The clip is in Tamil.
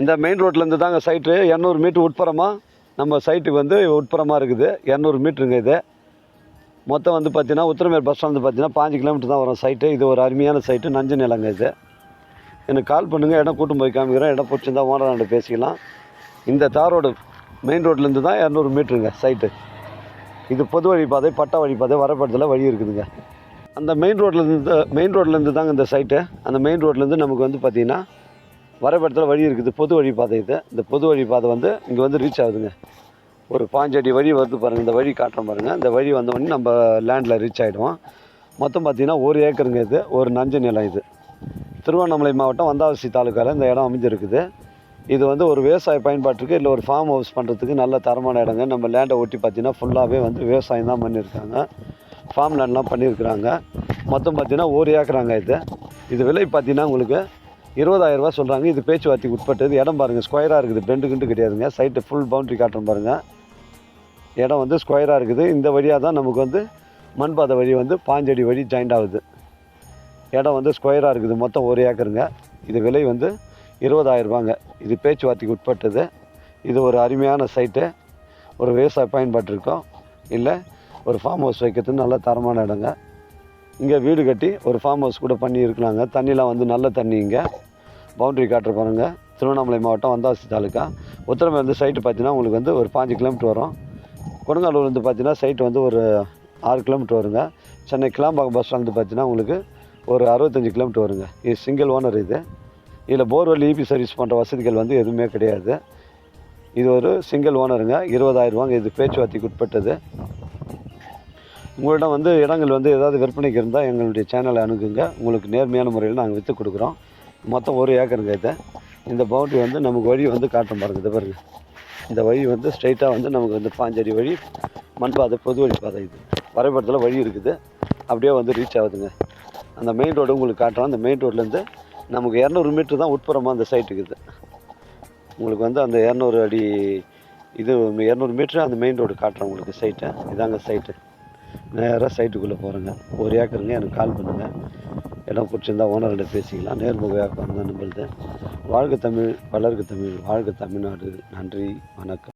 இந்த மெயின் ரோட்லேருந்து தாங்க சைட்டு இரநூறு மீட்ரு உட்புறமாக நம்ம சைட்டுக்கு வந்து உட்புறமாக இருக்குது. இரநூறு மீட்ருங்க இது. மொத்தம் வந்து பார்த்தீங்கன்னா உத்தரமேர் பஸ் ஸ்டாண்ட் பார்த்தீங்கன்னா பாஞ்சு கிலோமீட்டர் தான் வரும் சைட்டு இது ஒரு அருமையான சைட்டு நஞ்சு நிலங்க இது. எனக்கு கால் பண்ணுங்கள் இடம் கூட்டும் போய் காமிக்கிறேன். இடம் பிடிச்சிருந்தா ஓனராண்ட பேசிக்கலாம். இந்த தார் ரோடு மெயின் ரோட்லேருந்து தான் இரநூறு மீட்ருங்க சைட்டு இது பொது வழிப்பாதை பட்டா வழிப்பாதை வரப்படத்தில் வழி இருக்குதுங்க. அந்த மெயின் ரோட்லேருந்து மெயின் ரோட்லேருந்து தாங்க இந்த சைட்டு அந்த மெயின் ரோட்லேருந்து நமக்கு வந்து பார்த்திங்கன்னா வரப்படத்தில் வழி இருக்குது. பொது வழி பாதை இது. இந்த பொது வழி பாதை வந்து இங்கே வந்து ரீச் ஆகுதுங்க. ஒரு பாஞ்சடி வழி வருது பாருங்கள் இந்த வழி காட்டுறோம் பாருங்கள் இந்த வழி வந்தவொடனே நம்ம லேண்டில் ரீச் ஆகிடுவோம் மொத்தம் பார்த்திங்கன்னா ஒரு ஏக்கருங்க இது. ஒரு நஞ்சு நிலம் இது. திருவண்ணாமலை மாவட்டம் வந்தாவசி தாலுக்காவில் இந்த இடம் அமைஞ்சிருக்குது. இது வந்து ஒரு விவசாய பயன்பாட்டுக்கு இல்லை ஒரு ஃபார்ம் ஹவுஸ் பண்ணுறதுக்கு நல்ல தரமான இடங்க. நம்ம லேண்டை ஒட்டி பார்த்தீங்கன்னா ஃபுல்லாகவே வந்து விவசாயம் தான் பண்ணியிருக்காங்க ஃபார்ம் லேண்ட்லாம் பண்ணியிருக்கிறாங்க மொத்தம் பார்த்தீங்கன்னா ஒரு ஏக்கராங்க இது. இது விலை பார்த்தீங்கன்னா உங்களுக்கு இருபதாயிரரூபா சொல்கிறாங்க இது பேச்சுவார்த்தைக்கு உட்பட்டது. இடம் பாருங்கள் ஸ்கொயராக இருக்குது. பெண்டு கிண்டு கிடையாதுங்க. சைட்டு ஃபுல் பவுண்ட்ரி காட்டுறோம் பாருங்கள் இடம் வந்து ஸ்கொயராக இருக்குது. இந்த வழியாக தான் நமக்கு வந்து மண்பாதை வழி வந்து பாஞ்சடி வழி ஜாயிண்ட் ஆகுது. இடம் வந்து ஸ்கொயராக இருக்குது. மொத்தம் ஒரு ஏக்கருங்க. இது விலை வந்து இருபதாயிரரூபாங்க இது பேச்சுவார்த்தைக்கு உட்பட்டது. இது ஒரு அருமையான சைட்டு ஒரு விவசாய பயன்பாட்டுருக்கோம் இல்லை ஒரு ஃபார்ம் ஹவுஸ் வைக்கிறதுக்கு நல்ல தரமான இடங்க. இங்கே வீடு கட்டி ஒரு ஃபார்ம் ஹவுஸ் கூட பண்ணி இருக்கலாங்க தண்ணிலாம் வந்து நல்ல தண்ணி இங்கே. பவுண்ட்ரி காட்டுற பாருங்க. திருவண்ணாமலை மாவட்டம் வந்தாசி தாலுக்கா உத்தரமே வந்து சைட்டு பார்த்தீங்கன்னா உங்களுக்கு வந்து ஒரு பாஞ்சு கிலோமீட்டர் வரும். கொடுங்காலூர் வந்து பார்த்தீங்கன்னா சைட்டு வந்து ஒரு ஆறு கிலோமீட்டர் வருங்க. சென்னை கிளாம்பாக்கம் பஸ் ஸ்டாண்ட் பார்த்தீங்கன்னா உங்களுக்கு ஒரு அறுபத்தஞ்சு கிலோமீட்டர் வருங்க. இது சிங்கிள் ஓனர் இது. இதில் போர்வெல் இபி சர்வீஸ் பண்ணுற வசதிகள் வந்து எதுவுமே கிடையாது. இது ஒரு சிங்கிள் ஓனருங்க இருபதாயிரரூவாங்க இது பேச்சுவார்த்தைக்கு உட்பட்டது. உங்களிடம் வந்து இடங்கள் வந்து ஏதாவது விற்பனைக்கு இருந்தால் எங்களுடைய சேனலை அணுகுங்க. உங்களுக்கு நேர்மையான முறையில் நாங்கள் விற்று கொடுக்குறோம். மொத்தம் ஒரு ஏக்கருங்க இது. இந்த பவுண்டரி வந்து நமக்கு வழி வந்து காட்டும் பாருங்க இது பாருங்கள் இந்த வழி வந்து ஸ்ட்ரைட்டாக வந்து நமக்கு வந்து பாஞ்சடி வழி மண் பாதை பொது வழி பாதை இது. வரைபடத்தில் வழி இருக்குது. அப்படியே வந்து ரீச் ஆகுதுங்க. அந்த மெயின் ரோடு உங்களுக்கு காட்டுறோம். அந்த மெயின் ரோட்லேருந்து நமக்கு இரநூறு மீட்ரு தான் உட்புறமாக அந்த சைட்டுக்கு இது உங்களுக்கு வந்து அந்த இரநூறு அடி இது இரநூறு மீட்ரு அந்த மெயின் ரோடு காட்டுறோம் உங்களுக்கு சைட்டை இதாங்க சைட்டு நேராக சைட்டுக்குள்ளே போகிறேங்க. ஒரு ஏக்கருங்க எனக்கு கால் பண்ணுங்கள் இடம் பிடிச்சிருந்தா ஓனர்கிட்ட பேசிக்கலாம். நேர்முக வியாபாரம் தான் நம்மளுது வாழ்க தமிழ் வளர்க தமிழ் வாழ்க தமிழ்நாடு. நன்றி வணக்கம்.